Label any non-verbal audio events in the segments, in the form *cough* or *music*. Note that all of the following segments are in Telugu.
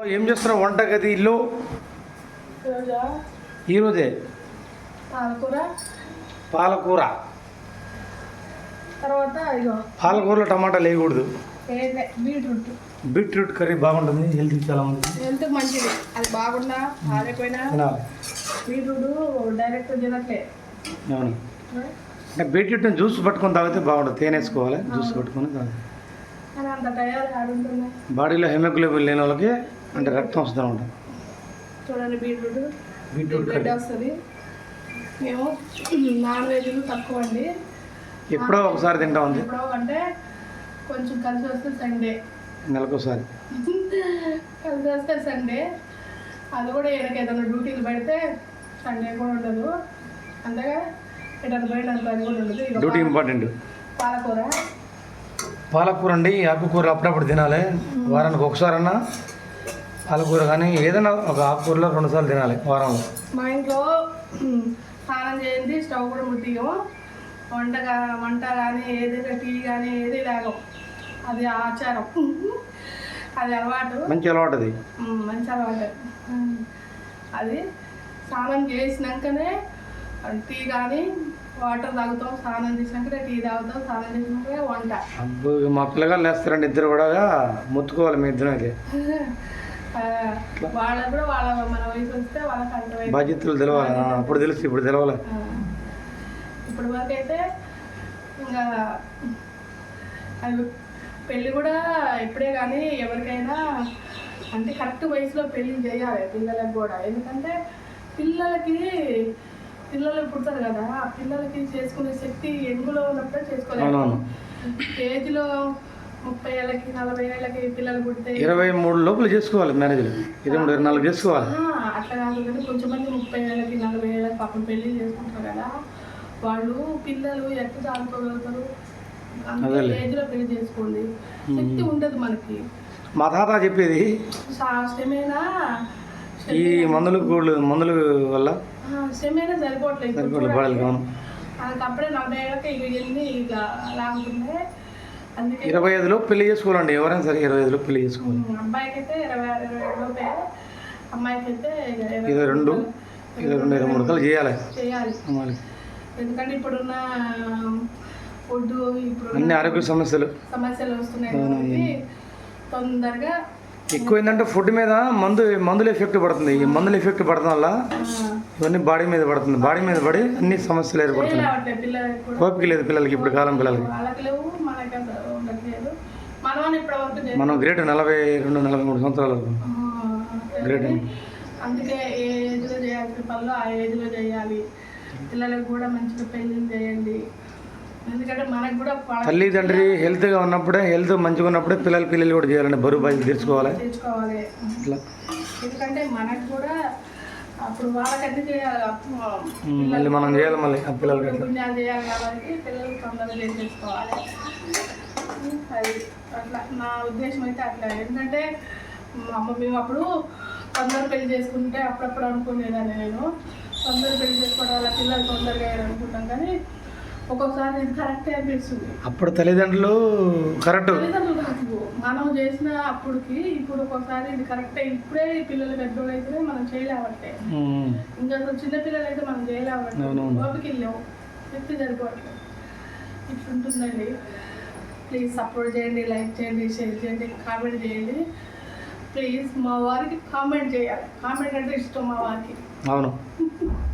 ఏం చేస్తున్నావు వంటగది ఇల్లు? రోజా ఈరోజే? పాలకూర. పాలకూర. తర్వాత పాలకూరలో టమాటా లేకూడదు బీట్రూట్. బీట్రూట్ కర్రీ బాగుంటుంది హెల్త్ చాలా మంచిది. హెల్త్ మంచిది. అది బాగున్నా తినాలి. బీట్రూట్ డైరెక్ట్ తినట్లే. అవును. అంటే బీట్రూట్ జ్యూస్ పట్టుకొని తాగితే బాగుంటుంది. తేనె వేసుకోవాలి జ్యూస్ పట్టుకొని ఆడుంటున్నాయి బాడీలో హెమోగ్లోబిన్ లేని వాళ్ళకి అంటే రక్తం వస్తూ ఉంటుంది? చూడండి బీట్రూట్. Beetroot curry. వస్తుంది. మేము నాన్ వెజ్లు తక్కువ అండి. ఎప్పుడో ఒకసారి తింటా ఉంది. ఎప్పుడో అంటే కొంచెం కలిసి వస్తే సండే నెలకోసారి కలిసి వస్తే సండే అది కూడా ఈయనకి ఏదైనా డ్యూటీలు పెడితే సండే కూడా ఉండదు. అంతగా ఎటన్నా పోయినంత అది కూడా ఉండదు. డ్యూటీ ఇంపార్టెంట్ పాలకూర. పాలకూర అండి ఆకుకూర అప్పుడప్పుడు తినాలి. వారానికి ఒకసారన్నా పాలకూర కానీ ఏదైనా ఒక ఆకుకూరలో రెండుసార్లు తినాలి వారంలో. మా ఇంట్లో స్నానం చేయండి స్టవ్ కూడా ముట్టియము వంట వంట కానీ ఏదైనా టీ కానీ ఏది తాగం. అది ఆచారం. అది అలవాటు. మంచి అలవాటు అది మంచి అలవాటు. అది స్నానం చేసినాకనే టీ కానీ వాటర్ తాగుతాం స్నానం చేసినాకనే టీ తాగుతాం స్నానం చేసినాకనే వంట. మా పిల్లగాళ్ళు వేస్తారండి ఇద్దరు కూడా ముత్తుకోవాలి మీ ఇద్దరం అయితే. *laughs* వాళ్ళకు కూడా వాళ్ళ మన వయసు వస్తే వాళ్ళకి బాధ్యతలు తెలవాలి. అప్పుడు తెలుసు ఇప్పుడు తెలవాలి. ఇప్పుడు వరకు అయితే ఇంకా అది పెళ్ళి కూడా ఇప్పుడే కానీ ఎవరికైనా అంటే కరెక్ట్ వయసులో పెళ్ళి చేయాలి పిల్లలకు కూడా. ఎందుకంటే పిల్లలకి పిల్లలు పుడతారు కదా ఆ పిల్లలకి చేసుకునే శక్తి ఎంగులో ఉన్నప్పుడే చేసుకోలేదు ఏజ్లో ముప్పై ఏళ్ళకి నలభై ఏళ్ళకి పిల్లలు పుడితే ఇరవై మూడు లోపల చేసుకోవాలి మ్యారేజ్లు ఇరవై మూడు ఇరవై నాలుగు చేసుకోవాలి. అట్లా కాదు కానీ కొంచెం మంది ముప్పై ఏళ్ళకి నలభై ఏళ్ళకి పాపం పెళ్ళి చేసుకుంటారు కదా. వాళ్ళు పిల్లలు ఎట్లా చదువుకోగలుగుతారు. ఏజ్లో పెళ్ళి చేసుకోండి. శక్తి ఉండదు మనకి. మా తాత చెప్పేది ఈ మందులు గోళ్ళు మందుల వల్ల సరిపోవట్లేదు. మనకి అప్పుడే నలభై ఏళ్ళకి ఇక ఎన్ని ఇక ఇరవై ఐదులో పెళ్ళి చేసుకోవాలండి. ఎవరైనా సరే ఇరవై ఐదులో పెళ్ళి చేసుకోవాలి. ఉమ్, అబ్బాయికి అయితే ఇరవై ఆరు అమ్మాయికి అయితే ఇరవై రెండు ఇరవై రెండు ఇరవై మూడు చేయాలి. చేయాలి. ఎందుకంటే ఇప్పుడున్న ఫుడ్ ఇప్పుడు అన్ని ఆరోగ్య సమస్యలు. సమస్యలు వస్తున్నాయి తొందరగా ఎక్కువ ఏంటంటే ఫుడ్ మీద మందు మందుల ఎఫెక్ట్ పడుతుంది. ఈ మందుల ఎఫెక్ట్ పడటం వల్ల ఇవన్నీ బాడీ మీద పడుతుంది. బాడీ మీద పడి అన్ని సమస్యలు ఏర్పడుతున్నాయి. ఓపిక లేదు పిల్లలకి ఇప్పుడు కాలం పిల్లలకి. ఉండట్లేదు. మనం ఇప్పటి వరకు చేస్తాం. మనం గ్రేట్ నలభై రెండు నలభై మూడు సంవత్సరాల గ్రేట్ అందుకే ఏ ఏజ్లో చేయాల్సిన పనులు ఆ ఏజ్లో చేయాలి. పిల్లలకు కూడా మంచిగా పెళ్ళిళ్ళు చేయండి. ఎందుకంటే మనకు కూడా తల్లిదండ్రి హెల్త్గా ఉన్నప్పుడే హెల్త్ మంచిగా ఉన్నప్పుడే పిల్లలు పిల్లలు కూడా చేయాలండి బరువు బాధ్యత తీర్చుకోవాలి తెచ్చుకోవాలి. ఇట్లా. ఎందుకంటే మనకు కూడా అప్పుడు వాళ్ళకన్నీ చేయాలి. మళ్ళీ మనం చేయాలి మళ్ళీ పిల్లలకి పుణ్యాలు చేయాలి కాబట్టి పిల్లలు తొందరగా చేసేసుకోవాలి అది అట్లా నా ఉద్దేశం అయితే అట్లా. ఎందుకంటే మా అమ్మ మేము అప్పుడు తొందర పెళ్ళి చేసుకుంటే అప్పుడప్పుడు అనుకునేదాన్ని నేను. తొందర పెళ్ళి చేసుకోవడం వల్ల పిల్లలు తొందరగా అనుకుంటాం కానీ ఒక్కొక్కసారి ఇది కరెక్టే అనిపిస్తుంది. అప్పుడు తల్లిదండ్రులు కరెక్ట్. తల్లిదండ్రులు కాదు మనం చేసిన అప్పుడుకి ఇప్పుడు ఒక్కొక్కసారి ఇది కరెక్టే ఇప్పుడే పిల్లలు పెద్దోళ్ళు అయితే మనం చేయలేవట్టే ఇంకా అసలు చిన్న పిల్లలు అయితే మనం చేయలేవట్టే. ఓపిక వెళ్ళాము శక్తి సరిపోవట్లేదు. ఇట్లుంటుందండి. ప్లీజ్ సపోర్ట్ చేయండి లైక్ చేయండి షేర్ చేయండి కామెంట్ చేయండి. ప్లీజ్ మా వారికి కామెంట్ చేయాలి. కామెంట్ అంటే ఇష్టం మా వారికి. అవును. *laughs*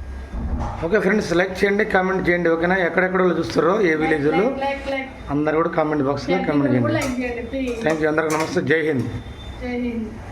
ఓకే ఫ్రెండ్స్ లైక్ చేయండి కామెంట్ చేయండి ఓకేనా? ఎక్కడెక్కడ చూస్తారో ఏ విలేజ్లో అందరు కూడా కామెంట్ బాక్స్లో కామెంట్ చేయండి. థ్యాంక్ యూ అందరికి నమస్తే. జై హింద్. జై హింద్.